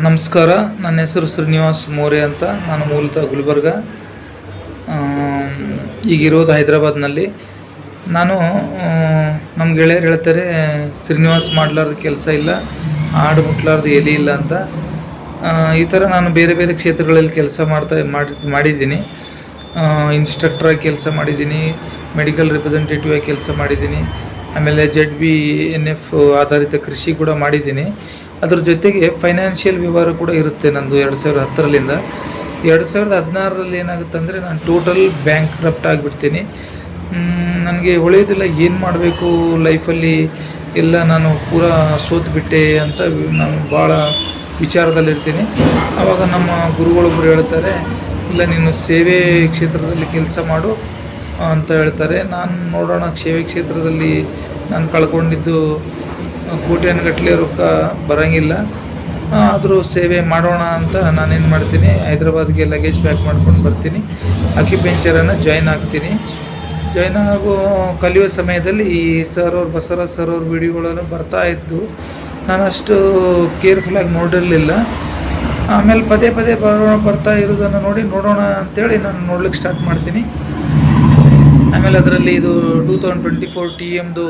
ನಮಸ್ಕಾರ. ನನ್ನ ಹೆಸರು ಶ್ರೀನಿವಾಸ್ ಮೋರೆ ಅಂತ. ನಾನು ಮೂಲತಃ ಗುಲ್ಬರ್ಗ. ಈಗಿರೋದು ಹೈದರಾಬಾದ್ನಲ್ಲಿ. ನಾನು ನಮ್ಮ ಗೆಳೆಯರು ಹೇಳ್ತಾರೆ, ಶ್ರೀನಿವಾಸ್ ಮಾಡಲಾರ್ದು ಕೆಲಸ ಇಲ್ಲ ಹಾಡು ಮುಟ್ಲಾರ್ದು ಎಲಿ ಇಲ್ಲ ಅಂತ. ಈ ಥರ ನಾನು ಬೇರೆ ಬೇರೆ ಕ್ಷೇತ್ರಗಳಲ್ಲಿ ಕೆಲಸ ಮಾಡ್ತಾ, ಮಾಡಿ, ಮಾಡಿದ್ದೀನಿ. ಇನ್ಸ್ಟ್ರಕ್ಟ್ರಾಗಿ ಕೆಲಸ ಮಾಡಿದ್ದೀನಿ ಮೆಡಿಕಲ್ ರಿಪ್ರೆಸೆಂಟೇಟಿವ್ ಆಗಿ ಕೆಲಸ ಮಾಡಿದ್ದೀನಿ. ಆಮೇಲೆ ಜೆಡ್ ಬಿ ಎನ್ ಎಫ್ ಆಧಾರಿತ ಕೃಷಿ ಕೂಡ ಮಾಡಿದ್ದೀನಿ. ಅದ್ರ ಜೊತೆಗೆ ಫೈನಾನ್ಷಿಯಲ್ ವಿವರ ಕೂಡ ಇರುತ್ತೆ ನಂದು ಎರಡು ಸಾವಿರದ ಹತ್ತರಲ್ಲಿಂದ. ಎರಡು ಸಾವಿರದ ಹದಿನಾರರಲ್ಲಿ ಏನಾಗುತ್ತೆ ಅಂದರೆ ನಾನು ಟೋಟಲ್ ಬ್ಯಾಂಕ್ ಕ್ರಪ್ಟ್ ಆಗಿಬಿಡ್ತೀನಿ. ನನಗೆ ಒಳ್ಳೆಯದಿಲ್ಲ ಏನು ಮಾಡಬೇಕು ಲೈಫಲ್ಲಿ ಎಲ್ಲ ನಾನು ಪೂರ ಸೋತ್ಬಿಟ್ಟೆ ಅಂತ ನಾನು ಭಾಳ ವಿಚಾರದಲ್ಲಿರ್ತೀನಿ. ಆವಾಗ ನಮ್ಮ ಗುರುಗಳೊಬ್ಬರು ಹೇಳ್ತಾರೆ, ಇಲ್ಲ, ನೀನು ಸೇವೆ ಕ್ಷೇತ್ರದಲ್ಲಿ ಕೆಲಸ ಮಾಡು, ಅಂತ ಹೇಳ್ತಾರೆ. ನಾನು ನೋಡೋಣ, ಸೇವೆ ಕ್ಷೇತ್ರದಲ್ಲಿ ನಾನು ಕಳ್ಕೊಂಡಿದ್ದು ಕೋಟ್ಯಾನುಗಟ್ಟಲೆ ರೊಕ್ಕ ಬರೋಂಗಿಲ್ಲ. ಆದರೂ ಸೇವೆ ಮಾಡೋಣ ಅಂತ ನಾನೇನು ಮಾಡ್ತೀನಿ, ಹೈದ್ರಾಬಾದ್ಗೆ ಲಗೇಜ್ ಪ್ಯಾಕ್ ಮಾಡ್ಕೊಂಡು ಬರ್ತೀನಿ. ಅಕ್ಯುಪೆಂಚರನ್ನು ಜಾಯ್ನ್ ಆಗ್ತೀನಿ. ಜಾಯ್ನ್ ಆಗೋ, ಕಲಿಯೋ ಸಮಯದಲ್ಲಿ ಈ ಸರ್ ಅವ್ರ, ಬಸವರಾಜ್ ಸರ್ ಅವ್ರ ವಿಡಿಯೋಗಳೆಲ್ಲ ಬರ್ತಾ ಇದ್ದು ನಾನು ಅಷ್ಟು ಕೇರ್ಫುಲ್ಲಾಗಿ ನೋಡಿರಲಿಲ್ಲ. ಆಮೇಲೆ ಪದೇ ಪದೇ ಬರೋಣ, ಬರ್ತಾ ಇರೋದನ್ನು ನೋಡಿ ನೋಡೋಣ ಅಂತೇಳಿ ನಾನು ನೋಡ್ಲಿಕ್ಕೆ ಸ್ಟಾರ್ಟ್ ಮಾಡ್ತೀನಿ. ಆಮೇಲೆ ಅದರಲ್ಲಿ ಇದು two thousand twenty four T ಎಮ್ದು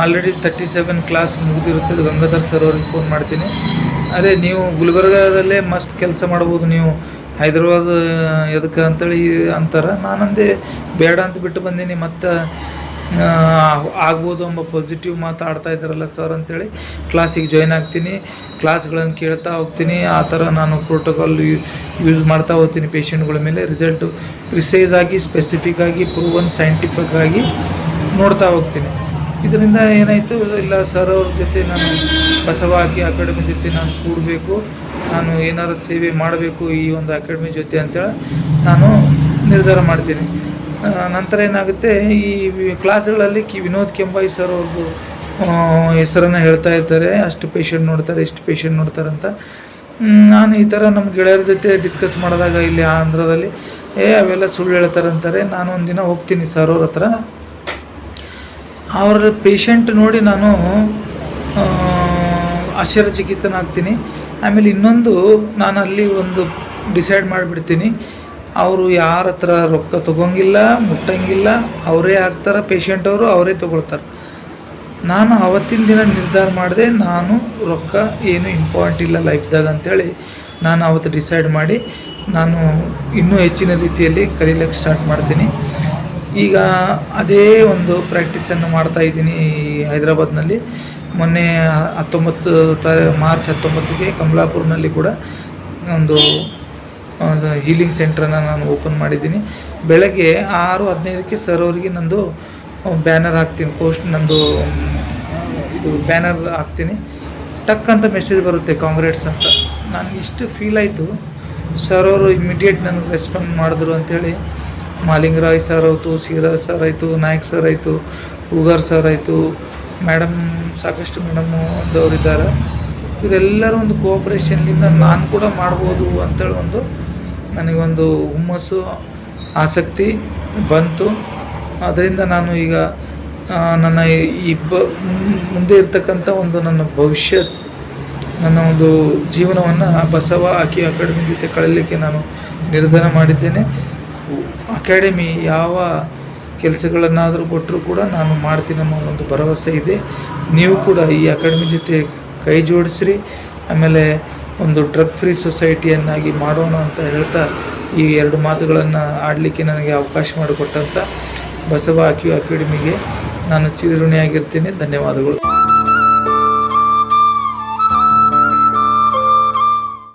ಆಲ್ರೆಡಿ ತರ್ಟಿ ಸೆವೆನ್ ಕ್ಲಾಸ್ ಮುಗಿದಿರುತ್ತೆ ಗಂಗಾಧರ್ ಸರ್ ಅವ್ರಿಗೆ ಫೋನ್ ಮಾಡ್ತೀನಿ. ಅದೇ ನೀವು ಗುಲ್ಬರ್ಗಾದಲ್ಲೇ ಮಸ್ತ್ ಕೆಲಸ ಮಾಡ್ಬೋದು ನೀವು. ಹೈದ್ರಾಬಾದ್ ಎದಕ್ಕೆ ಅಂತೇಳಿ ಅಂತಾರೆ. ನಾನಂದೇ ಬೇಡ ಅಂತ ಬಿಟ್ಟು ಬಂದೀನಿ. ಮತ್ತು ಆಗ್ಬೋದು ಎಂಬ ಪಾಸಿಟಿವ್ ಮಾತಾಡ್ತಾ ಇದ್ದಾರಲ್ಲ ಸರ್ ಅಂತೇಳಿ ಕ್ಲಾಸಿಗೆ ಜಾಯ್ನ್ ಆಗ್ತೀನಿ. ಕ್ಲಾಸ್ಗಳನ್ನು ಕೇಳ್ತಾ ಹೋಗ್ತೀನಿ. ಆ ಥರ ನಾನು ಪ್ರೋಟೋಕಾಲ್ ಯೂಸ್ ಮಾಡ್ತಾ ಹೋಗ್ತೀನಿ ಪೇಷೆಂಟ್ಗಳ ಮೇಲೆ. ರಿಸಲ್ಟು ಪ್ರಿಸೈಸ್ ಆಗಿ ಸ್ಪೆಸಿಫಿಕ್ ಆಗಿ ಪ್ರೂವನ್ ಸೈಂಟಿಫಿಕ್ ಆಗಿ ನೋಡ್ತಾ ಹೋಗ್ತೀನಿ. ಇದರಿಂದ ಏನಾಯಿತು, ಇಲ್ಲ ಸರ್ ಅವ್ರ ಜೊತೆ ನಾನು ಬಸವ ಹಾಕಿ ಅಕಾಡೆಮಿ ಜೊತೆ ನಾನು ಕೂಡಬೇಕು, ನಾನು ಏನಾರು ಸೇವೆ ಮಾಡಬೇಕು ಈ ಒಂದು ಅಕಾಡೆಮಿ ಜೊತೆ ಅಂತೇಳಿ ನಾನು ನಿರ್ಧಾರ ಮಾಡ್ತೀನಿ. ನಂತರ ಏನಾಗುತ್ತೆ, ಈ ಕ್ಲಾಸ್ಗಳಲ್ಲಿ ಕಿ ವಿನೋದ್ ಕೆಂಬಾಯಿ ಸರ್ ಅವ್ರದ್ದು ಹೆಸರನ್ನು ಹೇಳ್ತಾ ಇರ್ತಾರೆ, ಅಷ್ಟು ಪೇಷಂಟ್ ನೋಡ್ತಾರೆ, ಇಷ್ಟು ಪೇಷಂಟ್ ನೋಡ್ತಾರೆ ಅಂತ. ನಾನು ಈ ಥರ ನಮ್ಮ ಗೆಳೆಯರ ಜೊತೆ ಡಿಸ್ಕಸ್ ಮಾಡಿದಾಗ ಇಲ್ಲಿ ಆಂಧ್ರದಲ್ಲಿ, ಏ, ಅವೆಲ್ಲ ಸುಳ್ಳು ಹೇಳ್ತಾರೆ ಅಂತಾರೆ, ನಾನು ಒಂದಿನ ಹೋಗ್ತೀನಿ ಸರ್ ಅವ್ರ ಹತ್ರ. ಅವರ ಪೇಷಂಟ್ ನೋಡಿ ನಾನು ಆಶ್ಚರ್ಯಚಕಿತನಾಗ್ತೀನಿ. ಆಮೇಲೆ ಇನ್ನೊಂದು ನಾನು ಅಲ್ಲಿ ಒಂದು ಡಿಸೈಡ್ ಮಾಡಿಬಿಡ್ತೀನಿ. ಅವರು ಯಾರ ಹತ್ರ ರೊಕ್ಕ ತೊಗೊಂಗಿಲ್ಲ, ಮುಟ್ಟಂಗಿಲ್ಲ, ಅವರೇ ಹಾಕ್ತಾರೆ ಪೇಷಂಟ್ ಅವರು ಅವರೇ ತೊಗೊಳ್ತಾರೆ. ನಾನು ಅವತ್ತಿನ ದಿನ ನಿರ್ಧಾರ ಮಾಡಿದೆ, ನಾನು ರೊಕ್ಕ ಏನು ಇಂಪಾರ್ಟೆಂಟ್ ಇಲ್ಲ ಲೈಫ್ದಾಗ ಅಂತೇಳಿ ನಾನು ಅವತ್ತು ಡಿಸೈಡ್ ಮಾಡಿ, ನಾನು ಇನ್ನೂ ಹೆಚ್ಚಿನ ರೀತಿಯಲ್ಲಿ ಕಲೀಲಿಕ್ಕೆ ಸ್ಟಾರ್ಟ್ ಮಾಡ್ತೀನಿ. ಈಗ ಅದೇ ಒಂದು ಪ್ರಾಕ್ಟೀಸನ್ನು ಮಾಡ್ತಾ ಇದ್ದೀನಿ ಹೈದರಾಬಾದ್ನಲ್ಲಿ. ಮೊನ್ನೆ ಹತ್ತೊಂಬತ್ತು ತ, ಮಾರ್ಚ್ ಹತ್ತೊಂಬತ್ತಿಗೆ ಕಮಲಾಪುರ್ನಲ್ಲಿ ಕೂಡ ಒಂದು ಹೀಲಿಂಗ್ ಸೆಂಟ್ರನ್ನು ನಾನು ಓಪನ್ ಮಾಡಿದ್ದೀನಿ. ಬೆಳಗ್ಗೆ ಆರು ಹದಿನೈದಕ್ಕೆ ಸರ್ ಅವರಿಗೆ ನಂದು ಬ್ಯಾನರ್ ಹಾಕ್ತೀನಿ ಪೋಸ್ಟ್ ನಂದು ಇದು ಬ್ಯಾನರ್ ಹಾಕ್ತೀನಿ. ಟಕ್ ಅಂತ ಮೆಸೇಜ್ ಬರುತ್ತೆ ಕಾಂಗ್ರೆಟ್ಸ್ ಅಂತ. ನಾನು ಇಷ್ಟು ಫೀಲ್ ಆಯಿತು. ಸರ್ ಅವರು ಇಮಿಡಿಯೇಟ್ ನನಗೆ ರೆಸ್ಪಾಂಡ್ ಮಾಡಿದ್ರು ಅಂಥೇಳಿ ಮಾಲಿಂಗರಾಯ್ ಸರ್ ಆಯಿತು ಸಿರಾಜ್ ಸರ್ ಆಯಿತು, ನಾಯಕ್ ಸರ್ ಆಯಿತು ಹೂಗಾರ್ ಸರ್ ಆಯಿತು ಮೇಡಮ್ ಸಾಕಷ್ಟು ಮೇಡಮ್ ಇದ್ದಾರೆ. ಇವರೆಲ್ಲರ ಒಂದು ಕೋಆಪ್ರೇಷನ್ಲಿಂದ ನಾನು ಕೂಡ ಮಾಡ್ಬೋದು ಅಂತೇಳಿ ಒಂದು ನನಗೊಂದು ಹುಮ್ಮಸ್ಸು, ಆಸಕ್ತಿ ಬಂತು. ಅದರಿಂದ ನಾನು ಈಗ ನನ್ನ ಈ ಬ, ಮುಂದೆ ಇರ್ತಕ್ಕಂಥ ಒಂದು ನನ್ನ ಭವಿಷ್ಯ, ನನ್ನ ಒಂದು ಜೀವನವನ್ನು ಬಸವ ಹಾಕಿ ಅಕಾಡೆಮಿ ಜೊತೆ ಕಳೀಲಿಕ್ಕೆ ನಾನು ನಿರ್ಧಾರ ಮಾಡಿದ್ದೇನೆ. ಅಕಾಡೆಮಿ ಯಾವ ಕೆಲಸಗಳನ್ನಾದರೂ ಕೊಟ್ಟರೂ ಕೂಡ ನಾನು ಮಾಡ್ತೀನಿ ಅನ್ನೋ ಒಂದು ಭರವಸೆ ಇದೆ. ನೀವು ಕೂಡ ಈ ಅಕಾಡೆಮಿ ಜೊತೆ ಕೈ ಜೋಡಿಸ್ರಿ. ಆಮೇಲೆ ಒಂದು ಡ್ರಗ್ ಫ್ರೀ ಸೊಸೈಟಿಯನ್ನಾಗಿ ಮಾಡೋಣ ಅಂತ ಹೇಳ್ತಾ ಈ ಎರಡು ಮಾತುಗಳನ್ನು ಆಡಲಿಕ್ಕೆ ನನಗೆ ಅವಕಾಶ ಮಾಡಿಕೊಟ್ಟಂಥ ಬಸವ ಅಕ್ಯು ಅಕಾಡೆಮಿಗೆ ನಾನು ಚಿರಋಣಿಯಾಗಿರ್ತೀನಿ. ಧನ್ಯವಾದಗಳು.